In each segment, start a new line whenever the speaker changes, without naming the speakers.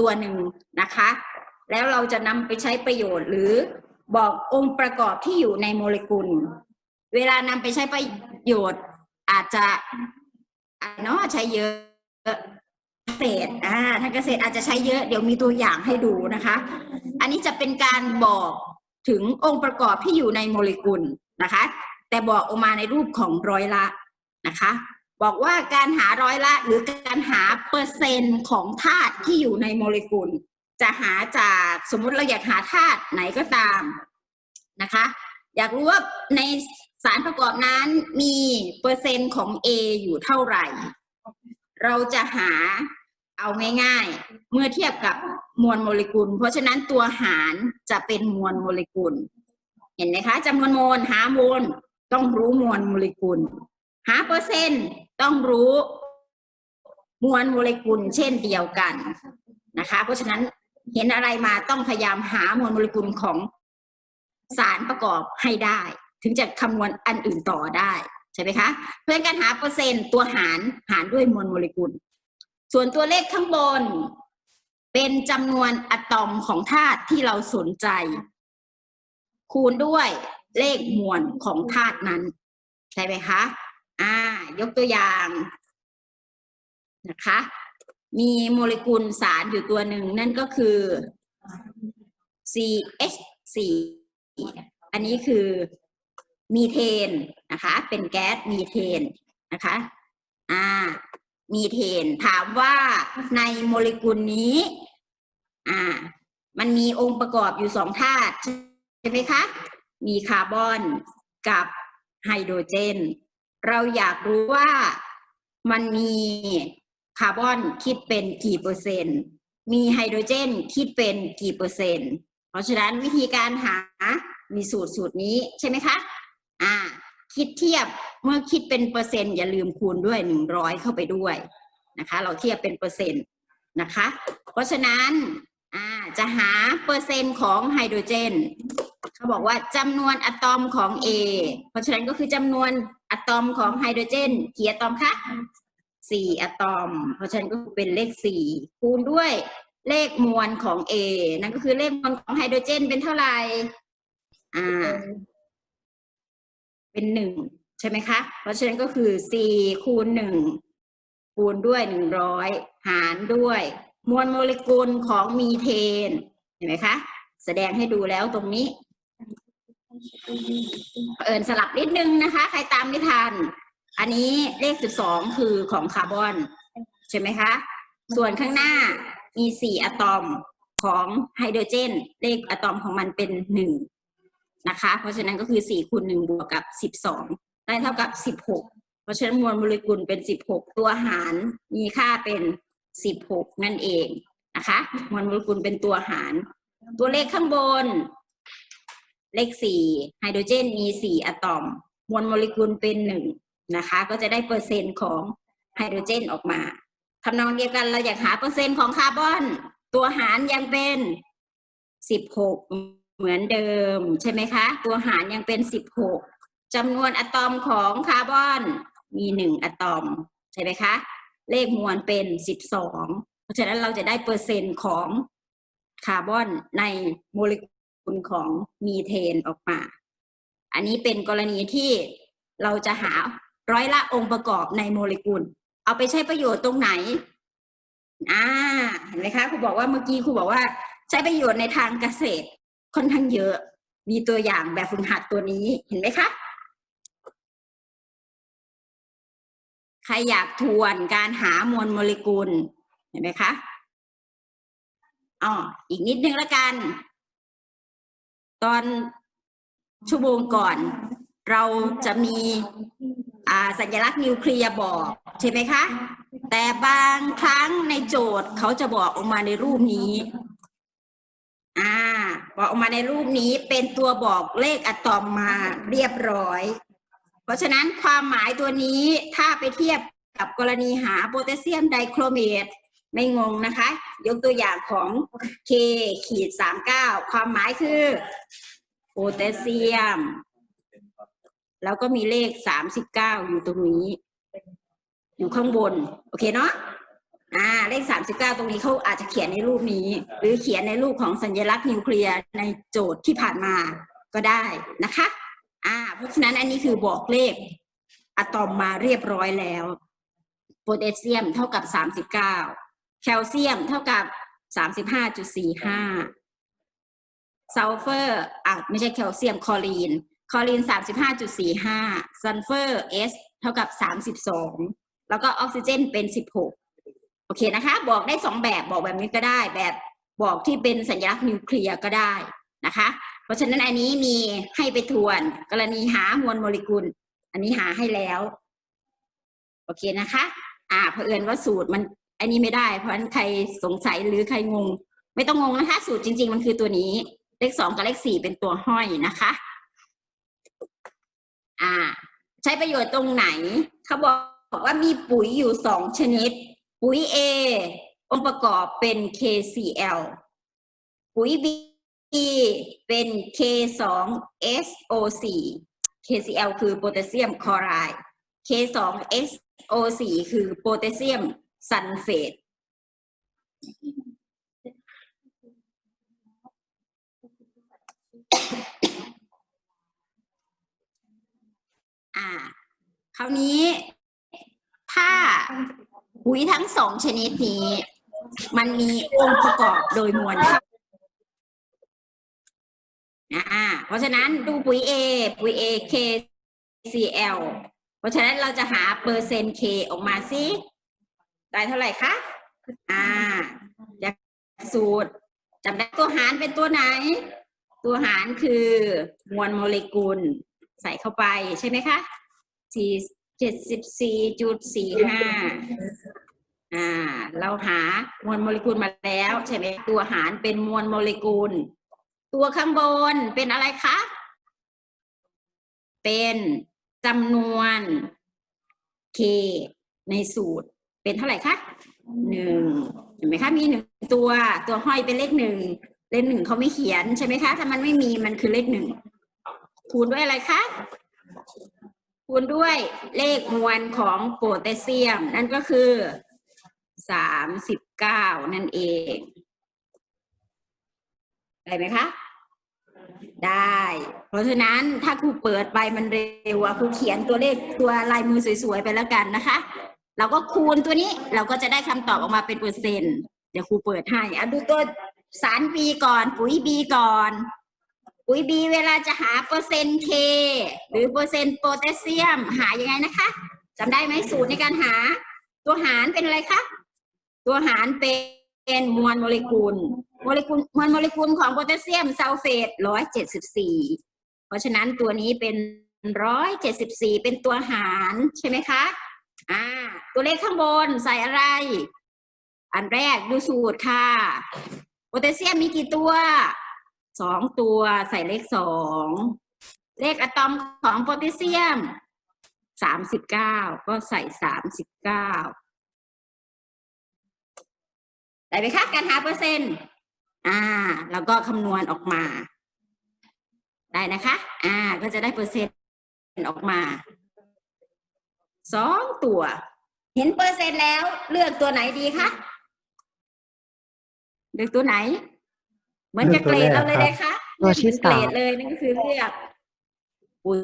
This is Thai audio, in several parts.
ตัวหนึ่งนะคะ แล้วเราจะนำไปใช้ประโยชน์ หรือบอกองค์ประกอบที่อยู่ในโมเลกุล เวลานำไปใช้ประโยชน์อาจจะเนาะใช้เยอะเกษตรอ่าทางเกษตรอาจจะใช้เยอะเดี๋ยวมีตัวอย่างให้ดูนะคะ อันนี้จะเป็นการบอกถึงองค์ประกอบที่อยู่ในโมเลกุลนะคะ แต่บอกออกมาในรูปของร้อยละนะคะ บอกว่าการหาร้อยละหรือการหาเปอร์เซ็นต์ของธาตุที่อยู่ในโมเลกุล จะหาจากสมมุติเราอยากหาธาตุไหนก็ตามนะคะ อยากรู้ว่าในสารประกอบนั้นมีเปอร์เซ็นต์ของ A อยู่เท่าไหร่ เราจะหาเอาง่ายๆ เมื่อเทียบกับมวลโมเลกุล เพราะฉะนั้นตัวหารจะเป็นมวลโมเลกุล เห็นไหมคะจำนวนโมลหาโมลต้องรู้มวลโมเลกุล หาเปอร์เซ็นต์ต้องรู้มวลโมเลกุลเช่นเดียวกันนะคะ เพราะฉะนั้นเห็นอะไรมาต้องพยายามหามวลโมเลกุลของสารประกอบให้ได้ ถึงจะคำนวณอันอื่นต่อได้ใช่ไหมคะ เพื่อการหาเปอร์เซ็นต์ตัวหารหารด้วยมวลโมเลกุล ส่วนตัวเลขข้างบน เป็นจำนวนอะตอมของธาตุที่เราสนใจ คูณด้วยเลขมวลของธาตุนั้นใช่ไหมคะ อ่ายกตัวอย่างนะคะ มีโมเลกุลสารอยู่ตัวหนึ่งนั่นก็คือ CH4 อันนี้คือมีเทนนะคะ เป็นแก๊สมีเทนนะคะ อ่า มีเทน ถามว่าในโมเลกุลนี้ อ่า มันมีองค์ประกอบอยู่สองธาตุใช่ไหมคะ มีคาร์บอนกับไฮโดรเจน เราอยากรู้ว่ามันมีคาร์บอนคิดเป็นกี่เปอร์เซ็นต์ มีไฮโดรเจนคิดเป็นกี่เปอร์เซ็นต์ เพราะฉะนั้นวิธีการหามีสูตรสูตรนี้ใช่ไหมคะ อ่า คิดเทียบเมื่อคิดเป็นเปอร์เซ็นต์อย่าลืมคูณด้วยหนึ่งร้อยเข้าไปด้วยนะคะ เราเทียบเป็นเปอร์เซ็นต์นะคะ เพราะฉะนั้นอ่าจะหาเปอร์เซ็นต์ของไฮโดรเจนเขาบอกว่าจำนวนอะตอมของ A เพราะฉะนั้นก็คือจำนวน อะตอมของไฮโดรเจนกี่อะตอมคะสี่อะตอม เพราะฉะนั้นก็คือเป็นเลขสี่คูณด้วยเลขมวลของ A นั่นก็คือเลขมวลของไฮโดรเจนเป็นเท่าไหร่ อ่า เป็นหนึ่งใช่ไหมคะ เพราะฉะนั้นก็คือสี่คูณหนึ่งคูณด้วยหนึ่งร้อยหารด้วย มวลโมเลกุลของมีเทน เห็นไหมคะ แสดงให้ดูแล้วตรงนี้ เอิญสลับนิดนึงนะคะ ใครตามไม่ทัน อันนี้เลขสิบสองคือของคาร์บอน ใช่ไหมคะ ส่วนข้างหน้ามีสี่อะตอมของไฮโดรเจน เลขอะตอมของมันเป็นหนึ่งนะคะ เพราะฉะนั้นก็คือสี่คูณหนึ่งบวกกับสิบสองได้เท่ากับสิบหกเพราะฉะนั้นมวลโมเลกุลเป็นสิบหกตัวหารมีค่าเป็นสิบหกนั่นเองนะคะมวลโมเลกุลเป็นตัวหาร ตัวเลขข้างบน เลขสี่ไฮโดรเจนมีสี่อะตอม มวลโมเลกุลเป็นหนึ่งนะคะ ก็จะได้เปอร์เซ็นต์ของไฮโดรเจนออกมาทำนองเดียวกันเราอยากหาเปอร์เซ็นต์ของคาร์บอน ตัวหารยังเป็นสิบหกเหมือนเดิม ใช่ไหมคะ ตัวหารยังเป็นสิบหกจำนวนอะตอมของคาร์บอนมีหนึ่งอะตอม ใช่ไหมคะ เลขมวลเป็นสิบสองเพราะฉะนั้นเราจะได้เปอร์เซ็นต์ของคาร์บอนในโมเล กุลของมีเทนออกมา อันนี้เป็นกรณีที่เราจะหาร้อยละองค์ประกอบในโมเลกุล เอาไปใช้ประโยชน์ตรงไหน อ่า เห็นไหมคะครูบอกว่าเมื่อกี้ครูบอกว่าใช้ประโยชน์ในทางเกษตรค่อนข้างเยอะ มีตัวอย่างแบบฝึกหัดตัวนี้ เห็นไหมคะ ใครอยากทวนการหามวลโมเลกุล เห็นไหมคะอ๋ออีกนิดนึงแล้วกัน ตอนชั่วโมงก่อน เราจะมีสัญลักษณ์นิวเคลียร์บอกใช่ไหมคะ แต่บางครั้งในโจทย์เขาจะบอกออกมาในรูปนี้ อ่า บอกออกมาในรูปนี้เป็นตัวบอกเลขอะตอมมาเรียบร้อย เพราะฉะนั้นความหมายตัวนี้ถ้าไปเทียบกับกรณีหาโพแทสเซียมไดโครเมต ไม่งงนะคะ ยกตัวอย่างของ K ขีดสามเก้าความหมายคือโพแทสเซียม แล้วก็มีเลขสามสิบเก้าอยู่ตรงนี้ อยู่ข้างบน โอเคเนาะอ่าเลขสามสิบเก้าตรงนี้เขาอาจจะเขียนในรูปนี้ หรือเขียนในรูปของสัญลักษณ์นิวเคลียร์ในโจทย์ที่ผ่านมาก็ได้นะคะ อ่า เพราะฉะนั้นอันนี้คือบอกเลขอะตอมมาเรียบร้อยแล้วโพแทสเซียมเท่ากับสามสิบเก้า แคลเซียมเท่ากับสามสิบห้าจุดสี่ห้าซัลเฟอร์อะไม่ใช่แคลเซียมคลอรีน คลอรีนสามสิบห้าจุดสี่ห้าซัลเฟอร์เอสเท่ากับสามสิบสองแล้วก็ออกซิเจนเป็นสิบหกโอเคนะคะ บอกได้สองแบบบอกแบบนี้ก็ได้ แบบบอกที่เป็นสัญลักษณ์นิวเคลียร์ก็ได้นะคะ เพราะฉะนั้นอันนี้มีให้ไปทวน กรณีหามวลโมเลกุล อันนี้หาให้แล้ว โอเคนะคะ อ่าเผอิญว่าสูตรมัน อันนี้ไม่ได้ เพราะฉะนั้นใครสงสัยหรือใครงง ไม่ต้องงงนะคะ สูตรจริง ๆ มันคือตัวนี้ เลขสองกับเลขสี่เป็นตัวห้อยนะคะ อ่า ใช้ประโยชน์ตรงไหนเขาบอกว่ามีปุ๋ยอยู่สองชนิด ปุ๋ย A องค์ประกอบเป็น KCl ปุ๋ย B เป็น K2SO4 KCl คือโพแทสเซียมคลอไรด์ K2SO4 คือโพแทสเซียม ซัลเฟตอ่า คราวนี้ ถ้าปุ๋ยทั้งสองชนิดนี้ มันมีองค์ประกอบโดยมวลเท่าอ่าเพราะฉะนั้นดูปุ๋ย A ปุ๋ย A KCl เพราะฉะนั้นเราจะหาเปอร์เซ็นต์ K ออกมาสิ ได้เท่าไหร่คะ อ่าจากสูตรจำได้ตัวหารเป็นตัวไหน ตัวหารคือมวลโมเลกุล ใส่เข้าไปใช่ไหมคะสี่เจ็ดสิบสี่จุดสี่ห้าอ่า เราหามวลโมเลกุลมาแล้วใช่ไหมตัวหารเป็นมวลโมเลกุล ตัวข้างบนเป็นอะไรคะ เป็นจำนวน k ในสูตร เป็นเท่าไหร่คะหนึ่งเห็นไหมคะมีหนึ่งตัวตัวห้อยเป็นเลขหนึ่งเลขหนึ่งเขาไม่เขียนใช่ไหมคะถ้ามันไม่มีมันคือเลขหนึ่งคูณด้วยอะไรคะคูณด้วยเลขมวลของโพแทสเซียม นั่นก็คือสามสิบเก้านั่นเองได้ไหมคะได้ เพราะฉะนั้นถ้าครูเปิดไปมันเร็วอะครูเขียนตัวเลขตัวลายมือสวยๆไปแล้วกันนะคะ เราก็คูณตัวนี้เราก็จะได้คำตอบออกมาเป็นเปอร์เซ็นต์เดี๋ยวครูเปิดให้อะดูตัวสาร B ก่อน ปุ๋ย B ก่อน ปุ๋ย B เวลาจะหาเปอร์เซ็นต์ K หรือเปอร์เซ็นต์โพแทสเซียม หายังไงนะคะจำได้ไหมสูตรในการหา ตัวหารเป็นอะไรคะตัวหารเป็นมวลโมเลกุลโมเลกุลมวลโมเลกุลของโพแทสเซียมซัลเฟตร้อยเจ็ดสิบสี่เพราะฉะนั้นตัวนี้เป็นร้อยเจ็ดสิบสี่เป็นตัวหารใช่ไหมคะ อ่า ตัวเลขข้างบนใส่อะไร อันแรกดูสูตรค่ะ โพแทสเซียมมีกี่ตัว สองตัวใส่เลขสอง เลขอะตอมของโพแทสเซียม สามสิบเก้า ก็ใส่สามสิบเก้าได้ไหมคะการหาเปอร์เซ็นต์ อ่า แล้วก็คำนวณออกมา ได้นะคะ อ่า ก็จะได้เปอร์เซ็นต์ออกมา สองตัว เห็นเปอร์เซ็นต์แล้วเลือกตัวไหนดีคะเลือกตัวไหน เหมือนจะเกรดเอาเลยนะคะ
ตัวที่
เกรด
สาม
เลยนั่นก็คือเลือกปุ๋ย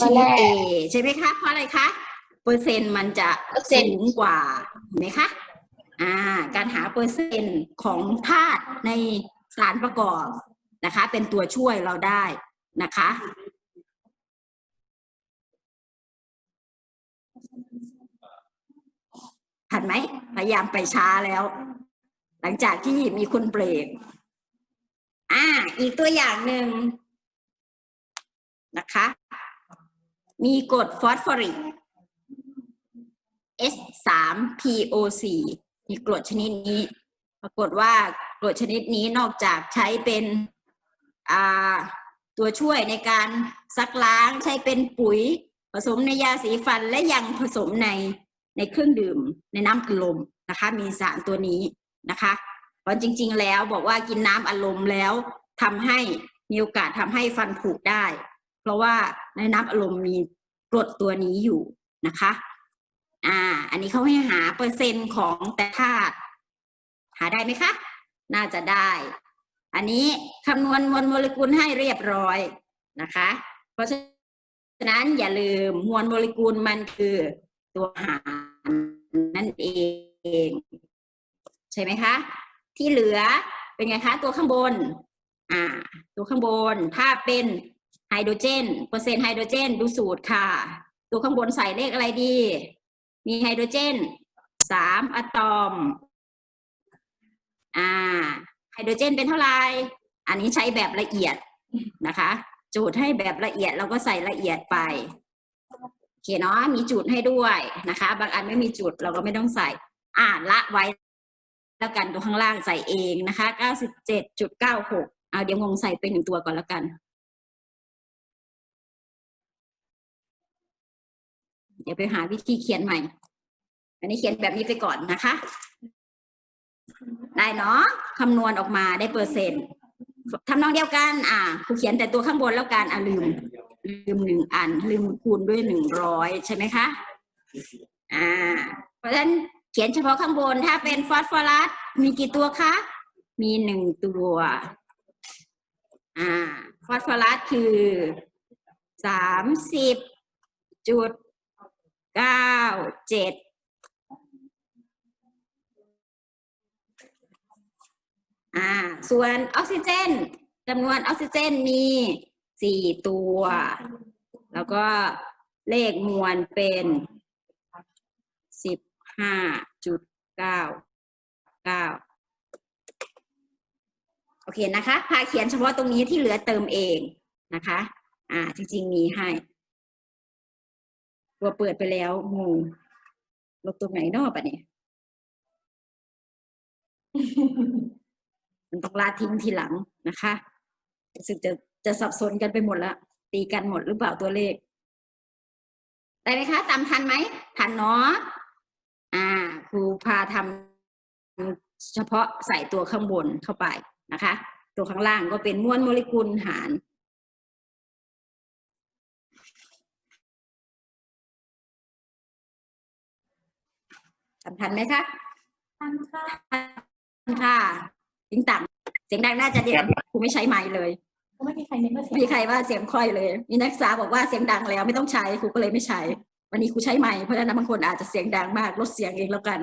ชนิดเอใช่ไหมคะ เพราะอะไรคะ เปอร์เซ็นต์มันจะสูงกว่าเห็นไหมคะอ่า การหาเปอร์เซ็นต์ของธาตุในสารประกอบนะคะ เป็นตัวช่วยเราได้นะคะ ทันไหมพยายามไปช้าแล้ว หลังจากที่มีคนเบรกอ่า อีกตัวอย่างหนึ่งนะคะ มีกรดฟอสฟอริก S 3 PO4 มีกรดชนิดนี้ ปรากฏว่ากรดชนิดนี้นอกจากใช้เป็นตัวช่วยในการซักล้างใช้เป็นปุ๋ย ผสมในยาสีฟันและยังผสมในในเครื่องดื่มในน้ำอัดลมนะคะ มีสารตัวนี้นะคะเพราะจริง ๆ แล้วบอกว่ากินน้ำอัดลมแล้วทำให้มีโอกาสทำให้ฟันผุได้ เพราะว่าในน้ำอัดลมมีกรดตัวนี้อยู่นะคะอ่า อันนี้เขาให้หาเปอร์เซ็นต์ของแต่ธาตุหาได้ไหมคะ น่าจะได้ อันนี้คำนวณมวลโมเลกุลให้เรียบร้อยนะคะ เพราะฉะะนั้นอย่าลืมมวลโมเลกุลมันคือตัวหารนั่นเองใช่ไหมคะ ที่เหลือเป็นไงคะ ตัวข้างบนอ่าตัวข้างบนถ้าเป็นไฮโดรเจนเปอร์เซ็นต์ไฮโดรเจนดูสูตรค่ะ ตัวข้างบนใส่เลขอะไรดี มีไฮโดรเจนสามอะตอมอ่าไฮโดรเจนเป็นเท่าไหร่อันนี้ใช้แบบละเอียดนะคะ จูดให้แบบละเอียดเราก็ใส่ละเอียดไปโอเคเนาะมีจุดให้ด้วยนะคะ บางอันไม่มีจุดเราก็ไม่ต้องใส่ อ่าละไว้ แล้วกันตัวข้างล่างใส่เองนะคะ 97.96 เอาเดี๋ยวงงใส่เป็นหนึ่งตัวก่อนแล้วกัน เดี๋ยวไปหาวิธีเขียนใหม่ อันนี้เขียนแบบนี้ไปก่อนนะคะ ได้เนาะคำนวณออกมาได้เปอร์เซ็นต์ ทำนองเดียวกัน อ่าครูเขียนแต่ตัวข้างบนแล้วกันอ่าลืม ลืมหนึ่งอัน ลืมคูณด้วยหนึ่งร้อยใช่ไหมคะอ่า เพราะฉะนั้นเขียนเฉพาะข้างบนถ้าเป็นฟอสฟอรัสมีกี่ตัวคะ มีหนึ่งตัว อ่า ฟอสฟอรัสคือสามสิบจุดเก้าเจ็ด อ่า ส่วนออกซิเจนจำนวนออกซิเจนมีสี่ตัว แล้วก็เลขมวลเป็นสิบห้าจุดเก้าเก้าโอเคนะคะ พาเขียนเฉพาะตรงนี้ที่เหลือเติมเองนะคะ อ่า จริงๆมีให้ตัวเปิดไปแล้วงูลบตรงไหนนอกปะเนี่ย มันต้องลาดทิ้งทีหลังนะคะรู้สึกจะจะสับสนกันไปหมดแล้วตีกันหมดหรือเปล่าตัวเลขได้ไหมคะตามทันไหมทันเนาะอ่าครูพาทำเฉพาะใส่ตัวข้างบนเข้าไปนะคะ ตัวข้างล่างก็เป็นมวลโมเลกุลหารทำทันไหมคะ
ทันค่ะ
ค่ะ เสียงต่ำเสียงดังน่าจะเดียวครูไม่ใช้ไมค์เลย
ก็ไม่มีใครเน้นว่าเสียง
มีใครว่าเสียงค่อยเลย มีนักศึกษาบอกว่าเสียงดังแล้วไม่ต้องใช้ครูก็เลยไม่ใช้ วันนี้ครูใช้ไมค์เพราะฉะนั้นบางคนอาจจะเสียงดังมากลดเสียงเองแล้วกัน